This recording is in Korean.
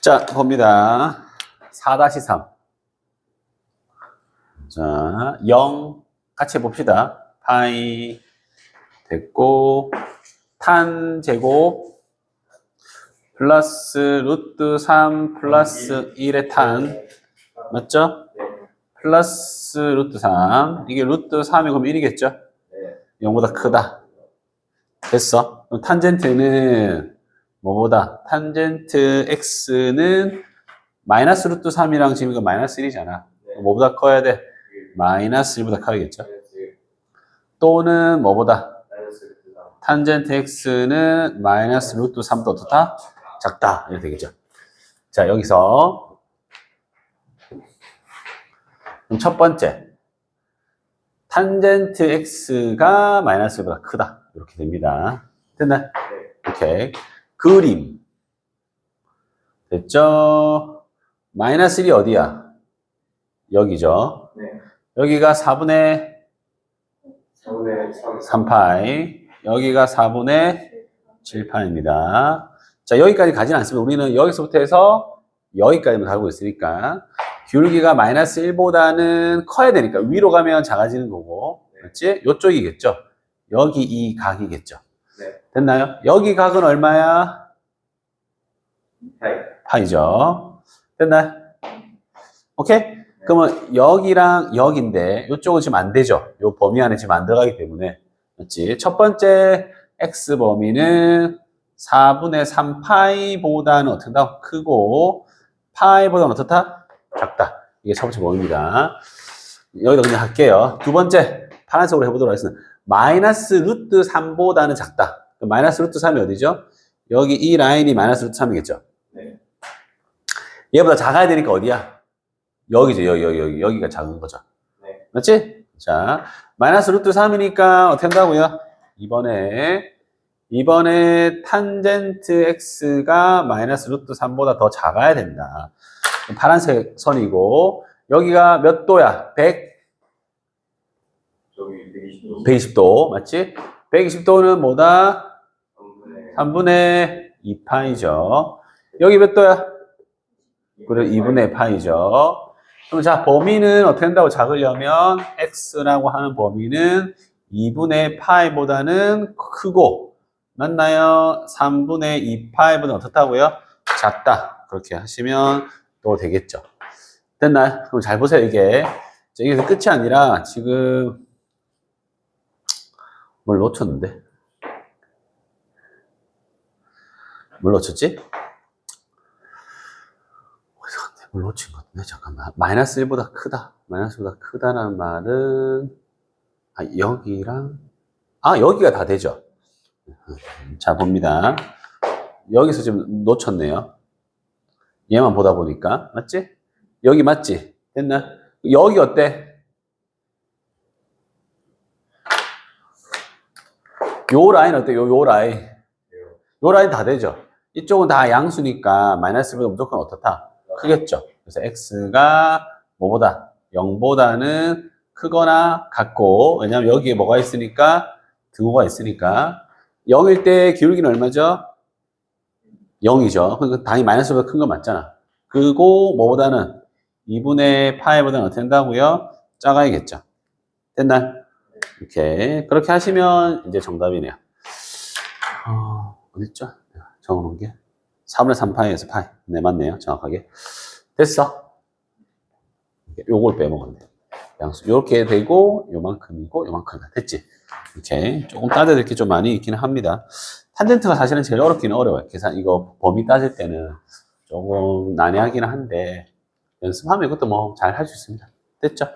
자, 봅니다. 4-3. 자, 0 같이 해봅시다. 파이 됐고, 탄 제곱 플러스 루트 3 플러스 1의 탄 맞죠? 플러스 루트 3 이게 루트 3이 그럼 1이겠죠? 0보다 크다. 됐어. 그럼 탄젠트는 뭐보다? 탄젠트 x는 마이너스 루트 3이랑 지금 이거 마이너스 1이잖아. 뭐보다 커야 돼? 마이너스 1보다 커야겠죠? 또는 뭐보다? 탄젠트 x는 마이너스 루트 3도 어떻다? 작다. 이렇게 되겠죠. 자, 여기서 그럼 첫 번째 탄젠트 x가 마이너스 1보다 크다. 이렇게 됩니다. 됐나? 오케이. 그림. 됐죠? 마이너스 1이 어디야? 여기죠. 네. 여기가 4분의 4분의 3. 3파이, 여기가 4분의 7파입니다. 자, 여기까지 가진 않습니다. 우리는 여기서부터 해서 여기까지만 달고 있으니까 기울기가 마이너스 1보다는 커야 되니까 위로 가면 작아지는 거고 맞지? 요쪽이겠죠? 여기 이 각이겠죠? 네. 됐나요? 여기 각은 얼마야? 파이. 파이죠. 됐나요? 오케이? 그러면 여기랑 여기인데 이쪽은 지금 안 되죠. 요 범위 안에 지금 안 들어가기 때문에 맞지? 첫 번째 x 범위는 4분의 3파이보다는 어떻다? 크고 파이보다는 어떻다? 작다. 이게 첫 번째 범위입니다. 여기다 그냥 할게요. 두 번째 파란색으로 해보도록 하겠습니다. 마이너스 루트 3보다는 작다. 그럼 마이너스 루트 3이 어디죠? 여기 이 라인이 마이너스 루트 3이겠죠? 네. 얘보다 작아야 되니까 어디야? 여기죠. 여기, 여기, 여기. 여기가 작은 거죠. 네. 맞지? 자, 마이너스 루트 3이니까 어떻게 한다고요? 이번에, 이번에 탄젠트 x가 마이너스 루트 3보다 더 작아야 됩니다. 파란색 선이고, 여기가 몇 도야? 100, 저기 120도. 120도. 맞지? 120도는 뭐다? 3분의 3분의 2파이죠. 여기 몇 도야? 그래, 2분의 파이죠. 그럼 자, 범위는 어떻게 한다고 작으려면 x라고 하는 범위는 2분의 파이보다는 크고 맞나요? 3분의 2파이보다는 어떻다고요? 작다. 그렇게 하시면 또 되겠죠. 됐나요? 그럼 잘 보세요, 이게. 자, 이게 끝이 아니라 지금 뭘 놓쳤는데? 뭘 놓쳤지? 어디서 뭘 놓친 것 같은데? 잠깐만. 마이너스 1보다 크다. 마이너스 1보다 크다는 말은, 아, 여기랑, 아, 여기가 다 되죠. 자, 봅니다. 여기서 지금 놓쳤네요. 얘만 보다 보니까. 맞지? 여기 맞지? 됐나? 여기 어때? 요 라인 어때? 요, 요 라인. 요 라인 다 되죠? 이쪽은 다 양수니까 마이너스 1보다 무조건 어떻다? 크겠죠? 그래서 x가 뭐보다? 0보다는 크거나 같고, 왜냐면 여기에 뭐가 있으니까? 등호가 있으니까. 0일 때 기울기는 얼마죠? 0이죠. 그러니까 당연히 마이너스보다 큰거 맞잖아. 그리고 뭐보다는 2분의 파이보다는 어떻게 된다고요? 작아야겠죠. 됐나? 이렇게. 그렇게 하시면 이제 정답이네요. 어, 어딨죠? 적어놓은 게. 4분의 3파이에서 파이. 네, 맞네요. 정확하게. 됐어. 요걸 빼먹었네. 양수. 요렇게 되고, 요만큼이고, 요만큼이다. 됐지? 이렇게. 조금 따져야 될 게 좀 많이 있기는 합니다. 탄젠트가 사실은 제일 어렵기는 어려워요. 계산, 이거 범위 따질 때는 조금 난해하기는 한데, 연습하면 이것도 뭐 잘 할 수 있습니다. 됐죠?